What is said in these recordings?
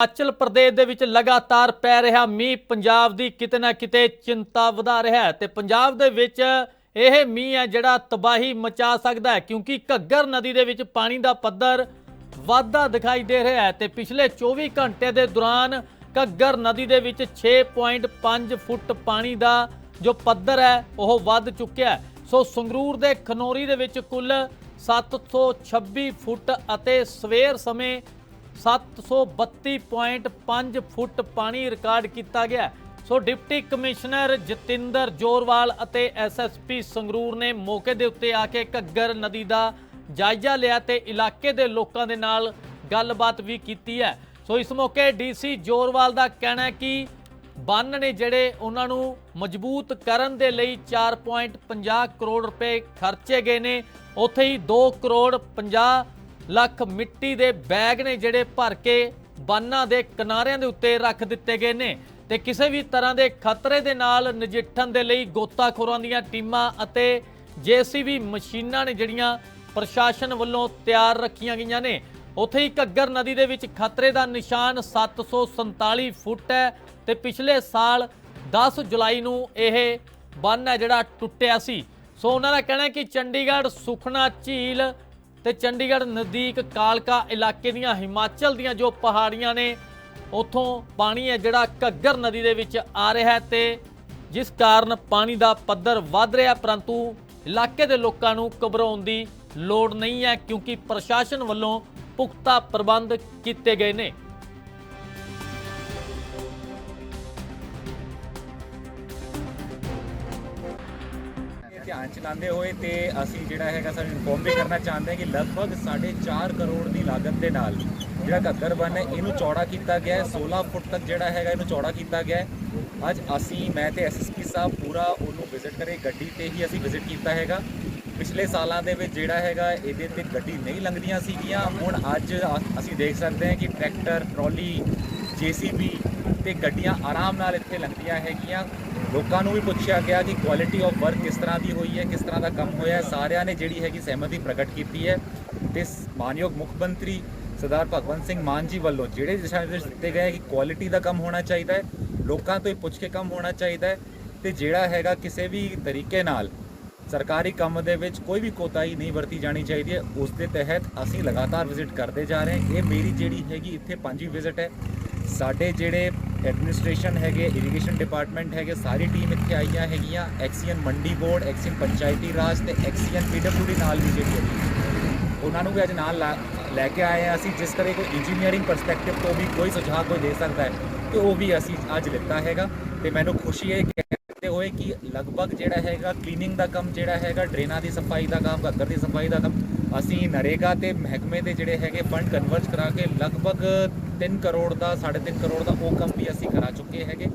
ਹਿਮਾਚਲ ਪ੍ਰਦੇਸ਼ ਦੇ ਵਿੱਚ ਲਗਾਤਾਰ ਪੈ ਰਿਹਾ ਮੀਂਹ। ਪੰਜਾਬ ਦੀ ਕਿਤੇ ਨਾ ਕਿਤੇ ਚਿੰਤਾ ਵਧਾ ਰਿਹਾ ਹੈ ਤੇ ਪੰਜਾਬ ਦੇ ਵਿੱਚ ਇਹ ਮੀਂਹ ਹੈ ਜਿਹੜਾ ਤਬਾਹੀ ਮਚਾ ਸਕਦਾ ਹੈ, ਕਿਉਂਕਿ ਘੱਗਰ ਨਦੀ ਦੇ ਵਿੱਚ ਪਾਣੀ ਦਾ ਪੱਧਰ ਵਾਧਾ ਦਿਖਾਈ ਦੇ ਰਿਹਾ ਹੈ ਤੇ ਪਿਛਲੇ 24 ਘੰਟੇ ਦੇ ਦੌਰਾਨ ਘੱਗਰ ਨਦੀ ਦੇ ਵਿੱਚ 6.5 ਫੁੱਟ ਪਾਣੀ ਦਾ ਜੋ ਪੱਧਰ ਹੈ, ਉਹ ਵੱਧ ਚੁੱਕਿਆ ਹੈ। ਸੋ ਸੰਗਰੂਰ ਦੇ ਖਨੌਰੀ ਦੇ ਵਿੱਚ ਕੁੱਲ 726 ਫੁੱਟ ਅਤੇ ਸਵੇਰ ਸਮੇਂ 732.5 ਫੁੱਟ ਪਾਣੀ ਰਿਕਾਰਡ ਕੀਤਾ ਗਿਆ so deputy commissioner Jatinder Jorwal ਅਤੇ ਐਸਐਸਪੀ ਸੰਗਰੂਰ ਨੇ ਮੌਕੇ ਦੇ ਉੱਤੇ ਆ ਕੇ ਘੱਗਰ ਨਦੀ ਦਾ ਜਾਇਜ਼ਾ ਲਿਆ ਤੇ ਇਲਾਕੇ ਦੇ ਲੋਕਾਂ ਦੇ ਨਾਲ ਗੱਲਬਾਤ ਵੀ ਕੀਤੀ ਹੈ। ਸੋ ਇਸ ਮੌਕੇ ਡੀਸੀ ਜੋਰਵਾਲ ਦਾ ਕਹਿਣਾ ਹੈ ਕਿ ਬੰਨ ਨੇ ਜਿਹੜੇ ਉਹਨਾਂ ਨੂੰ ਮਜ਼ਬੂਤ ਕਰਨ ਦੇ ਲਈ 4.50 ਕਰੋੜ ਰੁਪਏ ਖਰਚੇ ਗਏ ਨੇ, ਉੱਥੇ ਹੀ 2 ਕਰੋੜ 50 ਲੱਖ ਮਿੱਟੀ ਦੇ ਬੈਗ ਨੇ ਜਿਹੜੇ ਭਰ ਕੇ ਬੰਨਾਂ ਦੇ ਕਿਨਾਰਿਆਂ ਦੇ ਉੱਤੇ ਰੱਖ ਦਿੱਤੇ ਗਏ ਨੇ ਤੇ ਕਿਸੇ ਵੀ ਤਰ੍ਹਾਂ ਦੇ ਖਤਰੇ ਦੇ ਨਾਲ ਨਜਿੱਠਣ ਦੇ ਲਈ ਗੋਤਾਖੋਰਾਂ ਦੀਆਂ ਟੀਮਾਂ ਅਤੇ ਜੀਸੀਬੀ ਮਸ਼ੀਨਾਂ ਨੇ ਜਿਹੜੀਆਂ ਪ੍ਰਸ਼ਾਸਨ ਵੱਲੋਂ ਤਿਆਰ ਰੱਖੀਆਂ ਗਈਆਂ ਨੇ। ਉੱਥੇ ਹੀ ਘੱਗਰ ਨਦੀ ਦੇ ਵਿੱਚ ਖਤਰੇ ਦਾ ਨਿਸ਼ਾਨ 747 ਫੁੱਟ ਹੈ ਤੇ ਪਿਛਲੇ ਸਾਲ 10 ਜੁਲਾਈ ਨੂੰ ਇਹ ਬੰਨ ਹੈ ਜਿਹੜਾ ਟੁੱਟਿਆ ਸੀ। ਸੋ ਉਹਨਾਂ ਦਾ ਕਹਿਣਾ ਹੈ ਕਿ ਚੰਡੀਗੜ੍ਹ ਸੁਖਨਾ ਝੀਲ ਤੇ ਚੰਡੀਗੜ੍ਹ ਨਜ਼ਦੀਕ ਕਾਲਕਾ ਇਲਾਕੇ ਦੀਆਂ ਹਿਮਾਚਲ ਦੀਆਂ ਜੋ ਪਹਾੜੀਆਂ ਨੇ, ਉਥੋਂ ਪਾਣੀ ਹੈ ਜਿਹੜਾ ਘੱਗਰ ਨਦੀ ਦੇ ਵਿੱਚ ਆ ਰਿਹਾ ਹੈ ਤੇ ਜਿਸ ਕਾਰਨ ਪਾਣੀ ਦਾ ਪੱਧਰ ਵੱਧ ਰਿਹਾ ਪਰੰਤੂ ਇਲਾਕੇ ਦੇ ਲੋਕਾਂ ਨੂੰ ਘਬਰਾਉਣ ਦੀ ਲੋੜ ਨਹੀਂ ਹੈ ਕਿਉਂਕਿ ਪ੍ਰਸ਼ਾਸਨ ਵੱਲੋਂ ਪੁਖਤਾ ਪ੍ਰਬੰਧ ਕੀਤੇ ਗਏ ਨੇ। ਧਿਆਨ ਚ ਲਾਉਂਦੇ ਹੋਏ ਤੇ ਅਸੀਂ ਜਿਹੜਾ ਹੈਗਾ ਸਾਨੂੰ ਇਨਫੋਰਮ ਵੀ ਕਰਨਾ ਚਾਹੁੰਦੇ ਹਾਂ ਕਿ ਲਗਭਗ 4.5 ਕਰੋੜ ਦੀ ਲਾਗਤ ਦੇ ਨਾਲ ਜਿਹੜਾ ਘੱਗਰ ਬੰਨ ਹੈ, ਇਹਨੂੰ ਚੌੜਾ ਕੀਤਾ ਗਿਆ ਹੈ। 16 ਫੁੱਟ ਤੱਕ ਜਿਹੜਾ ਹੈਗਾ ਇਹਨੂੰ ਚੌੜਾ ਕੀਤਾ ਗਿਆ ਹੈ। ਅੱਜ ਅਸੀਂ, ਮੈਂ ਤੇ ਐਸਐਸਪੀ ਸਾਹਿਬ ਪੂਰਾ ਉਹਨੂੰ ਵਿਜ਼ਿਟ ਕਰੇ, ਗੱਡੀ ਤੇ ਹੀ ਅਸੀਂ ਵਿਜ਼ਿਟ ਕੀਤਾ ਹੈਗਾ। ਪਿਛਲੇ ਸਾਲਾਂ ਦੇ ਵਿੱਚ ਜਿਹੜਾ ਹੈਗਾ ਇਹਦੇ ਤੇ ਗੱਡੀ ਨਹੀਂ ਲੰਘਦੀਆਂ ਸੀਗੀਆਂ। ਹੁਣ ਅੱਜ ਅ- ਅਸੀਂ ਦੇਖ ਸਕਦੇ ਹਾਂ ਕਿ ਟਰੈਕਟਰ, ਟਰਾਲੀ, ਜੀਸੀਬੀ ਤੇ ਗੱਡੀਆਂ ਆਰਾਮ ਨਾਲ ਇੱਥੇ ਲੰਘਦੀਆਂ ਹੈਗੀਆਂ। ਲੋਕਾਂ ਨੂੰ ਵੀ ਪੁੱਛਿਆ ਗਿਆ ਕਿ ਕੁਆਲਿਟੀ ਆਫ ਵਰਕ ਕਿਸ ਤਰ੍ਹਾਂ ਦੀ ਹੋਈ ਹੈ, ਕਿਸ ਤਰ੍ਹਾਂ ਦਾ ਕੰਮ ਹੋਇਆ ਸਾਰਿਆਂ ਨੇ ਜਿਹੜੀ ਹੈਗੀ ਸਹਿਮਤੀ ਪ੍ਰਗਟ ਕੀਤੀ ਹੈ। ਤੇ ਮਾਨਯੋਗ ਮੁੱਖ ਮੰਤਰੀ ਸਰਦਾਰ ਭਗਵੰਤ ਸਿੰਘ ਮਾਨ ਜੀ ਵੱਲੋਂ ਜਿਹੜੇ ਦਿਸ਼ਾ ਨਿਰਦੇਸ਼ ਦਿੱਤੇ ਗਏ ਕਿ ਕੁਆਲਿਟੀ ਦਾ ਕੰਮ ਹੋਣਾ ਚਾਹੀਦਾ ਹੈ, ਲੋਕਾਂ ਤੋਂ ਹੀ ਪੁੱਛ ਕੇ ਕੰਮ ਹੋਣਾ ਚਾਹੀਦਾ ਹੈ ਤੇ ਜਿਹੜਾ ਹੈਗਾ ਕਿਸੇ ਵੀ ਤਰੀਕੇ ਨਾਲ ਸਰਕਾਰੀ ਕੰਮ ਦੇ ਵਿੱਚ ਕੋਈ ਵੀ ਕੋਤਾਹੀ ਨਹੀਂ ਵਰਤੀ ਜਾਣੀ ਚਾਹੀਦੀ ਹੈ, ਉਸ ਦੇ ਤਹਿਤ ਅਸੀਂ ਲਗਾਤਾਰ ਵਿਜ਼ਿਟ ਕਰਦੇ ਜਾ ਰਹੇ ਹਾਂ। ਇਹ ਮੇਰੀ ਜਿਹੜੀ ਹੈਗੀ ਇੱਥੇ ਪੰਜਵੀਂ ਵਿਜ਼ਿਟ ਹੈ। ਸਾਡੇ ਜਿਹੜੇ ਐਡਮਿਨਿਸਟ੍ਰੇਸ਼ਨ ਹੈਗੇ, ਇਰੀਗੇਸ਼ਨ ਡਿਪਾਰਟਮੈਂਟ ਹੈਗੇ, ਸਾਰੀ ਟੀਮ ਇੱਥੇ ਆਈਆਂ ਹੈਗੀਆਂ। ਐਕਸੀਅਨ ਮੰਡੀ ਬੋਰਡ, ਐਕਸੀਅਨ ਪੰਚਾਇਤੀ ਰਾਜ ਤੇ ਐਕਸੀਅਨ ਪੀਡਬਲਯੂਡੀ ਨਾਲ ਵੀ ਜਿਹੜੀ ਹੈਗੀ। ਉਹਨਾਂ ਨੂੰ ਵੀ ਅੱਜ ਨਾਲ ਲਾ- ਲੈ ਕੇ ਆਏ ਹਾਂ ਅਸੀਂ, ਜਿਸ ਤਰ੍ਹਾਂ ਕੋਈ ਇੰਜੀਨੀਅਰਿੰਗ ਪਰਸਪੈਕਟਿਵ ਤੋਂ ਵੀ ਕੋਈ ਸੁਝਾਅ ਕੋਈ ਦੇ ਸਕਦਾ ਹੈ, ਤੇ ਉਹ ਵੀ ਅਸੀਂ ਅੱਜ ਲਿੱਤਾ ਹੈਗਾ। ਤੇ ਮੈਨੂੰ ਖੁਸ਼ੀ ਹੈ ਕਿ ਕਰਦੇ ਹੋਏ ਕਿ ਲਗਭਗ ਜਿਹੜਾ ਹੈਗਾ ਕਲੀਨਿੰਗ ਦਾ ਕੰਮ ਜਿਹੜਾ ਹੈਗਾ, ਡਰੇਨਾਂ ਦੀ ਸਫ਼ਾਈ ਦਾ ਕੰਮ, ਘੱਗਰ ਦੀ ਸਫ਼ਾਈ ਦਾ ਕੰਮ, ਅਸੀਂ ਨਰੇਗਾ ਤੇ ਮਹਿਕਮੇ ਦੇ ਜਿਹੜੇ ਹੈਗੇ ਫੰਡ ਕਨਵਰਟ ਕਰਾ ਕੇ ਲਗਭਗ 3 ਕਰੋੜ ਦਾ 3.5 ਕਰੋੜ ਦਾ ਉਹ ਕੰਮ ਵੀ ਅਸੀਂ ਕਰਾ ਚੁੱਕੇ ਹੈਗੇ।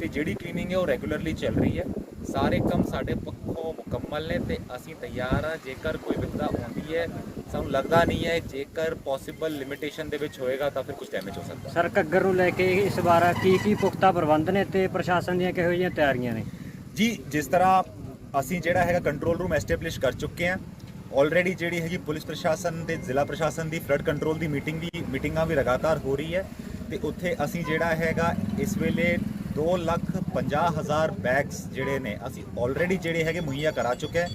ਤੇ ਜਿਹੜੀ ਕਲੀਨਿੰਗ ਹੈ ਉਹ ਰੈਗੂਲਰਲੀ ਚੱਲ ਰਹੀ ਹੈ। ਸਾਰੇ ਕੰਮ ਸਾਡੇ ਪੱਖੋਂ ਮੁਕੰਮਲ ਨੇ ਤੇ ਅਸੀਂ ਤਿਆਰ ਆ ਜੇਕਰ ਕੋਈ ਵਿਪਤਾ ਆਉਂਦੀ ਹੈ ਸਾਨੂੰ ਲੱਗਦਾ ਨਹੀਂ ਹੈ ਜੇਕਰ ਪੋਸੀਬਲ ਲਿਮਿਟੇਸ਼ਨ ਦੇ ਵਿੱਚ ਹੋਏਗਾ ਤਾਂ ਫਿਰ ਕੁਝ ਡੈਮੇਜ ਹੋ ਸਕਦਾ। ਸਰ ਘੱਗਰ ਨੂੰ ਲੈ ਕੇ ਇਸ ਵਾਰ ਕੀ ਕੀ ਪੁਖਤਾ ਪ੍ਰਬੰਧ ਨੇ ਤੇ ਪ੍ਰਸ਼ਾਸਨ ਦੀਆਂ ਕਿਹੋ ਜਿਹੀਆਂ ਤਿਆਰੀਆਂ ਨੇ? ਜੀ ਜਿਸ ਤਰ੍ਹਾਂ ਅਸੀਂ ਜਿਹੜਾ ਹੈਗਾ ਕੰਟਰੋਲ ਰੂਮ ਐਸਟੈਬਲਿਸ਼ ਕਰ ਚੁੱਕੇ ਹਾਂ ਆਲਰੇਡੀ ਜਿਹੜੀ ਹੈਗੀ ਪੁਲਿਸ ਪ੍ਰਸ਼ਾਸਨ ਤੇ ਜ਼ਿਲ੍ਹਾ ਪ੍ਰਸ਼ਾਸਨ ਦੀ ਫਲੱਡ ਕੰਟਰੋਲ ਦੀ ਮੀਟਿੰਗ ਵੀ ਮੀਟਿੰਗਾਂ ਵੀ ਲਗਾਤਾਰ ਹੋ ਰਹੀ ਹੈ ਤੇ ਉੱਥੇ ਅਸੀਂ ਜਿਹੜਾ ਹੈਗਾ ਇਸ ਵੇਲੇ 2 ਲੱਖ 50 ਹਜ਼ਾਰ ਬੈਗਸ ਜਿਹੜੇ ਨੇ ਅਸੀਂ ਆਲਰੇਡੀ ਜਿਹੜੇ ਹੈਗੇ ਮੁਹੱਈਆ ਕਰਾ ਚੁੱਕੇ ਹਾਂ।